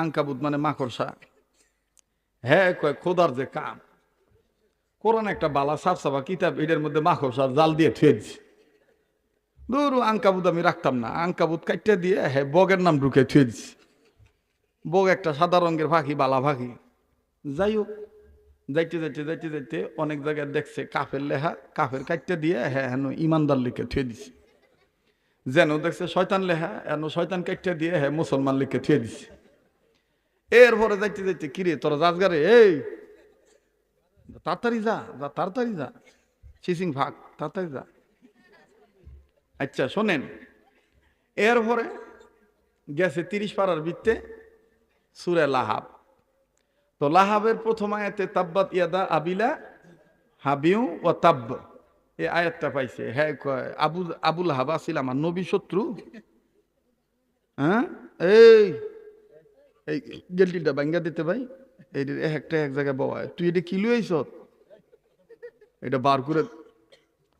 আঙ্কাবুত মানে মাকড়সা হ্যাঁ কয় খোদার যে কাম। কোরআন একটা বালা সাফ সাফা কিতাব, এটার মধ্যে মাকড়সা জাল দিয়ে থুয়ে দিছে। দূর আঙ্কাবুত আমি রাখতাম না আঙ্কাবুত কাটতে দিয়ে হ্যাঁ বগের নাম ঢুকে থুয়ে দিছি। বগ একটা সাদা রঙের পাখি বালা পাখি যাই হোক, যাইতে যাইতে যাইতে যাইতে অনেক জায়গায় দেখছে কাফের লেখা, কাফের কাটতে দিয়ে হ্যাঁ হেন ইমানদার লিখে থুয়ে দিছে। যেন দেখছে শয়তান লেখা, এন শয়তান কাটতে দিয়ে হ্যাঁ মুসলমান লিখে থুয়ে দিছে। এরপরে যাইতে যাইতে কিরে তোরা রাজগারে এই, তাড়াতাড়ি যা যা, তাড়াতাড়ি যা। সিসিং ভাগ, তাড়াতাড়ি যা। আচ্ছা শোনেন, এরপরে গেছে তিরিশ পাড়ার বৃত্তে সুরে লাহাব। তো লাহাবের প্রথম আয়াতে তাব্বাত ইয়াদা আবিলা হাবিউ ও তাব্ব। এই আয়াতটা পাইছে। হ্যাঁ আবু, আবুল হাবা ছিল আমার নবী শত্রু। হ্যাঁ এই এই গেলটিটা বাঙ্গা দিতে ভাই। এই যে একটা এক জায়গায় বাবা তুই এটা কি লুয়েছ এটা বার করে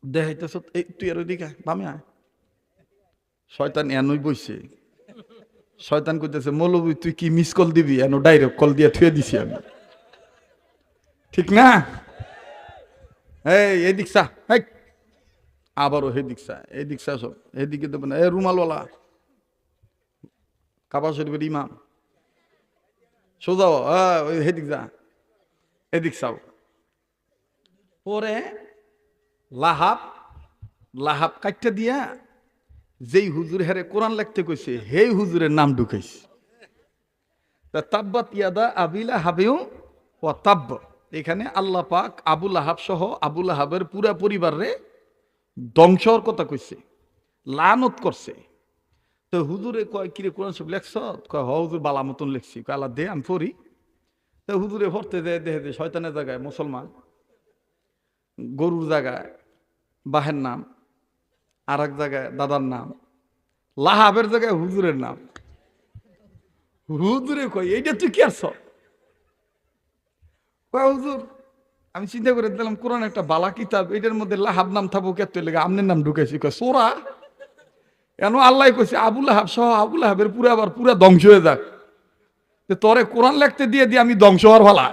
দেখাইতেছ। এই তুই আর ওইদিকে বামে আয়। শয়তান এনই বইছে। শয়তান করতেছে মৌলবী তুই কি মিস কল দিবি? এন ডাইরেক্ট কল দিয়ে থুয়ে দিছি আমি। ঠিক না? এই, এদিক চা, হেই। আবারও হেদিক চা, এদিক চা সব এদিকে দেবে না এ রুমালওয়ালা। কাবা শরীফের ইমাম। সোজাও হেদিক যা। এদিক চাও। পরে লাহাব লাহাব কাটটা দিয়া যেই হুজুর হেরে কোরআন লিখতে কইছে হেই হুজুরের নাম ঢুকাইছে। তা তাব্বাত ইয়াদা আবিলা হাবেও ও তাব্ব। এখানে আল্লাহ পাক আবুল আহাব সহ আবুল আহাবের পুরা পরিবারে ধ্বংসর কথা কইছে, লানত করছে। তো হুজুরে কয়, কিরে কোরআন সব লেখছ? কয়, হ হুজুর, বালা মতন লেখছি। কয়, আল্লাহ দে, আমি পড়ি। তো হুজুরে পড়তে দেয় দেহে দে শয়তানের জায়গায়, মুসলমান, গরুর জায়গায়, বাহের নাম আর এক জায়গায় দাদার নাম, লাহাবের জায়গায় হুজুরের নাম। হুজুরে কই এইটা তুই কি আস কয়, হুজুর, আমি চিন্তা করে দিলাম কোরআন একটা বালা কিতাব, এটার মধ্যে লাহাব নাম থাকব কে? তুই লেগে আমনের নাম ঢুকেছি কয়, সোরা? কেন আল্লাহ কইছে, আবুল আহাব সহ আবুল আহাবের পুরো আবার পুরা ধ্বংস হয়ে যাক। তোরে কোরআন লেখতে দিয়ে দিয়ে আমি ধ্বংস হওয়ার ভালা